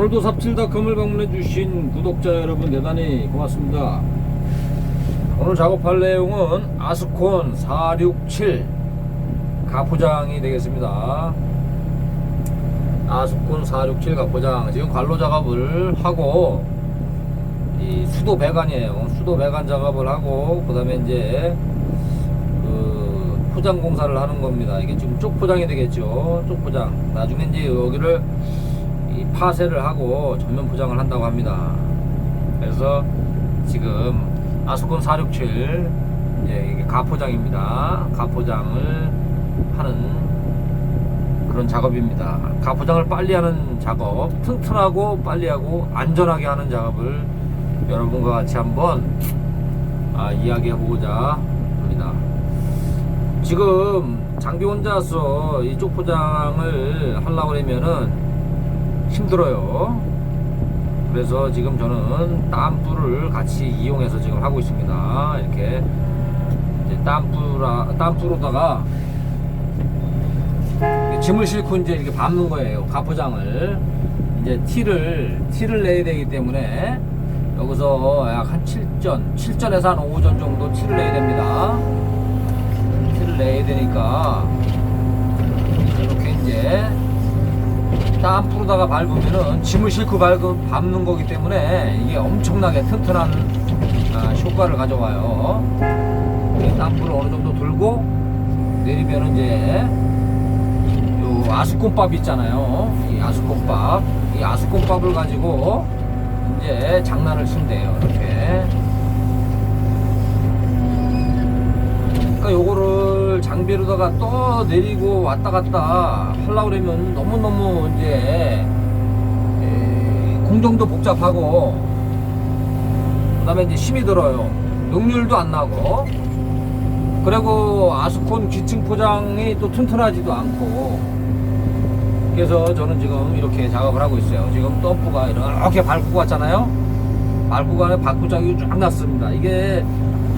오늘도 삽질닷컴을 방문해 주신 구독자 여러분 대단히 고맙습니다. 오늘 작업할 내용은 아스콘 467 가포장이 되겠습니다. 아스콘 467 가포장 지금 관로 작업을 하고 이 수도 배관이에요. 수도 배관 작업을 하고 그다음에 이제 그 포장 공사를 하는 겁니다. 이게 지금 쪽 포장이 되겠죠. 쪽 포장. 나중에 이제 여기를 이 파쇄를 하고 전면 포장을 한다고 합니다. 그래서 지금 아스콘 467 이제 이게 가포장입니다. 가포장을 하는 그런 작업입니다. 가포장을 빨리 하는 작업, 튼튼하고 빨리 하고 안전하게 하는 작업을 여러분과 같이 한번 아, 이야기해 보고자 합니다. 지금 장비 혼자서 이쪽 포장을 하려고 그러면은 힘들어요. 그래서 지금 저는 땀불을 같이 이용해서 지금 하고 있습니다. 이렇게 이제 땀불아, 땀불로다가 짐을 싣고 이제 이렇게 밟는 거예요. 가포장을. 이제 티를, 티를 내야 되기 때문에 여기서 약 한 7전, 7전에서 한 5전 정도 티를 내야 됩니다. 티를 내야 되니까 이렇게 이제 땀 뿌르다가 밟으면은 짐을 싣고 밟은, 밟는 거기 때문에 이게 엄청나게 튼튼한 아, 효과를 가져와요. 이 땀불을 어느 정도 들고 내리면은 이제 요 아스콘밥 있잖아요. 이 아스콘밥. 이 아스콘밥을 가지고 이제 장난을 친대요. 이렇게. 그러니까 요거를 장비로다가 떠 내리고 왔다 갔다 하려고 그러면 너무너무 이제 에, 공정도 복잡하고 그 다음에 이제 힘이 들어요. 능률도 안 나고 그리고 아스콘 기층 포장이 또 튼튼하지도 않고 그래서 저는 지금 이렇게 작업을 하고 있어요. 지금 덤프가 이렇게 밟고 갔잖아요. 밟고 가는 바꾸장이 쫙 났습니다. 이게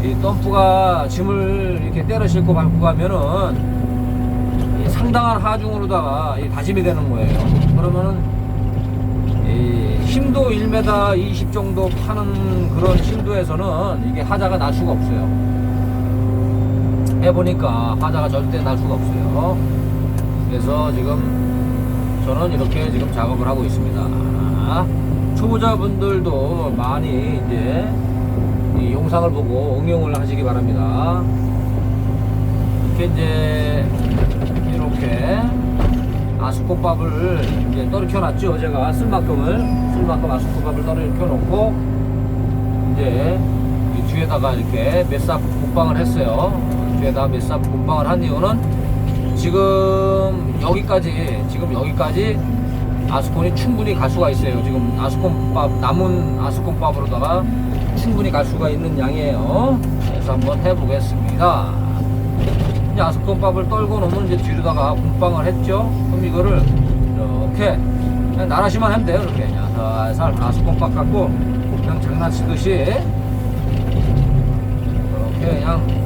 이 덤프가 짐을 이렇게 때려 싣고 밟고 가면은 이 상당한 하중으로다가 이 다짐이 되는 거예요. 그러면은 이 힘도 1m 20 정도 파는 그런 심도에서는 이게 하자가 날 수가 없어요. 해보니까 하자가 절대 날 수가 없어요. 그래서 지금 저는 이렇게 지금 작업을 하고 있습니다. 초보자분들도 많이 이제 이 영상을 보고 응용을 하시기 바랍니다. 이렇게 이제 이렇게 아스콘밥을 이제 떨어켜 놨죠. 제가 쓸 만큼을 쓸 만큼 아스콘밥을 떨어켜 놓고 이제 이 뒤에다가 이렇게 몇삽 곱방을 했어요. 뒤에다 몇삽 곱방을 한 이유는 지금 여기까지 지금 여기까지 아스콘이 충분히 갈 수가 있어요. 지금 아스콘밥 남은 아스콘밥으로다가 충분히 갈 수가 있는 양이에요. 그래서 한번 해보겠습니다. 이제 아스콘밥을 떨고 놓으면 이제 뒤로다가 공방을 했죠. 그럼 이거를 이렇게 그냥 나라시만 하면 돼요. 이렇게 그냥 살살 아스콘밥 갖고 그냥 장난치듯이 이렇게 그냥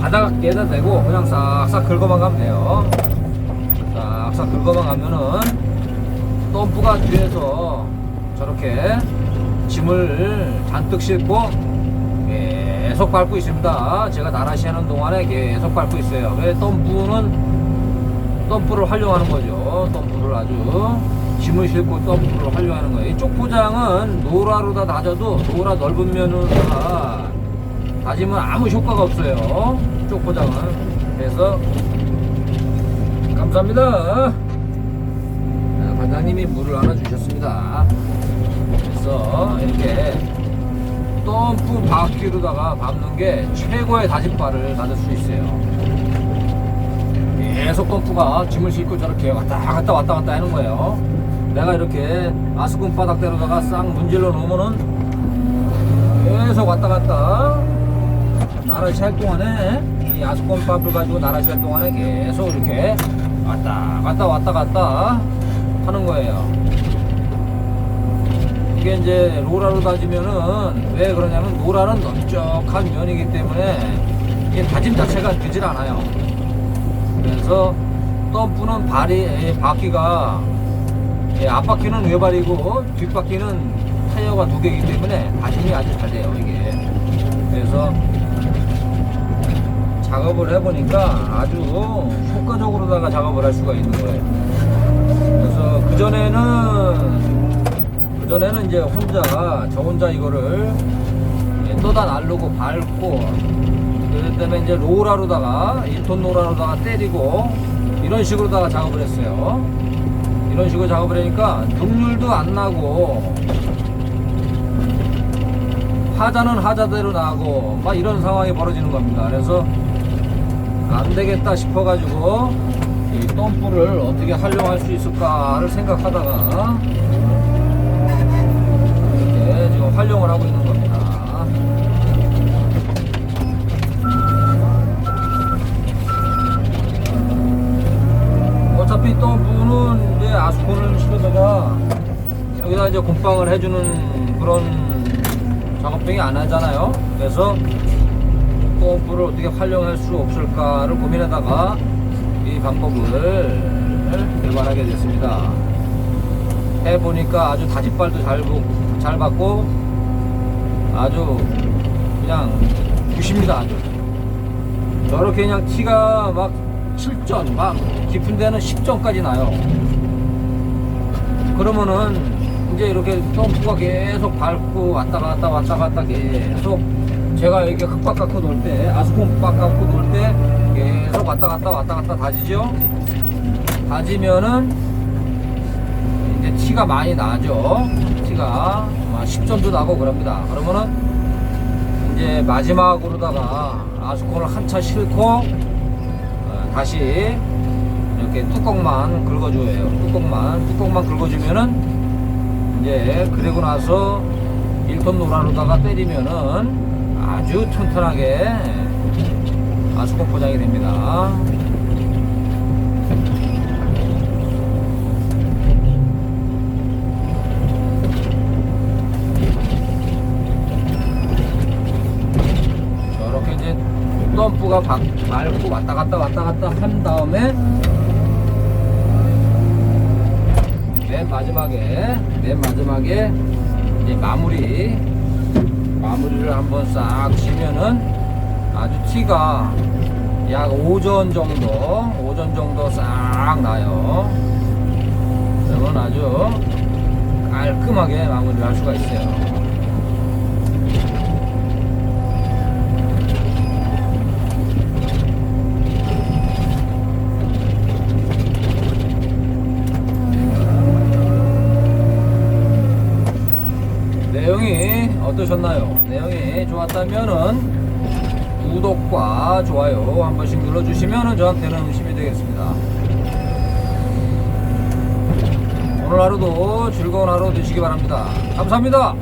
바닥에다 대고 그냥 싹싹 긁어만 가면 돼요. 싹싹 긁어만 가면은 덤프가 뒤에서 저렇게 짐을 잔뜩 싣고 계속 밟고 있습니다. 제가 나라시 하는 동안에 계속 밟고 있어요. 왜 덤프는 덤프를 활용하는 거죠. 덤프를 아주 짐을 싣고 덤프를 활용하는 거예요. 이쪽 포장은 노라로 다 다져도 노라 넓은 면으로 다 다지면 아무 효과가 없어요. 쪽 포장은. 그래서 감사합니다. 자, 반장님이 물을 하나 주셨습니다. 그래서 이렇게 덤프 바퀴로다가 밟는 게 최고의 다짐바를 받을 수 있어요. 계속 덤프가 짐을 싣고 저렇게 왔다 갔다 왔다 갔다 하는 거예요. 내가 이렇게 아스콘 바닥대로다가 싹 문질러 놓으면은 계속 왔다 갔다 나라시 할 동안에 이 아스콘 밥을 가지고 나라시 할 동안에 계속 이렇게 왔다 갔다 왔다 갔다 하는 거예요. 이게 이제 로라로 다지면은 왜 그러냐면 로라는 넓적한 면이기 때문에 이게 다짐 자체가 되질 않아요. 그래서 덤프는 발이 예, 바퀴가 예, 앞바퀴는 외발이고 뒷바퀴는 타이어가 두 개이기 때문에 다짐이 아주 잘 돼요 이게 그래서 작업을 해보니까 아주 효과적으로다가 작업을 할 수가 있는 거예요 그래서 그 전에는 그전에는 이제 혼자 저 혼자 이거를 예, 떠다 날르고 밟고 그럴 때는 이제 로라로다가 1톤 로라로다가 때리고 이런 식으로다가 작업을 했어요. 이런 식으로 작업을 하니까 등률도 안 나고 하자는 하자대로 나고 막 이런 상황이 벌어지는 겁니다. 그래서 안 되겠다 싶어 가지고 이 덤프를 어떻게 활용할 수 있을까를 생각하다가 활용을 하고 있는 겁니다 어차피 덤프는 이제 아스콘을 실어다가 여기다 이제 곰팡을 해주는 그런 작업병이 안 하잖아요. 그래서 펌프를 어떻게 활용할 수 없을까를 고민하다가 이 방법을 개발하게 됐습니다. 해보니까 아주 다짓발도 잘, 부- 잘 받고 아주 그냥 부십니다. 아주. 저렇게 그냥 티가 막 7전, 막 깊은 데는 10전까지 나요. 그러면은 이제 이렇게 덤프가 계속 밟고 왔다 갔다 왔다 갔다 계속 제가 이렇게 흙박 갖고 놀 때, 아스콘 박 갖고 놀 때 계속 왔다 갔다 왔다 갔다 다지죠? 다지면은 이제 티가 많이 나죠? 티가 막 10전도 나고 그럽니다. 그러면은 이제 마지막으로다가 아스콘을 한 차 싣고 어, 다시 이렇게 뚜껑만 긁어줘요. 뚜껑만 뚜껑만 긁어주면은 이제 그리고 나서 1톤 노라로다가 때리면은 아주 튼튼하게 아스콘 포장이 됩니다. 덤프가 박, 밟고 왔다 갔다 왔다 갔다 한 다음에 맨 마지막에 맨 마지막에 이제 마무리 마무리를 한번 싹 치면은 아주 티가 약 5전 정도 5전 정도 싹 나요. 그러면 아주 깔끔하게 마무리를 할 수가 있어요 내용이 어떠셨나요? 내용이 좋았다면은 구독과 좋아요 한 번씩 눌러주시면 저한테는 힘이 되겠습니다. 오늘 하루도 즐거운 하루 되시기 바랍니다. 감사합니다.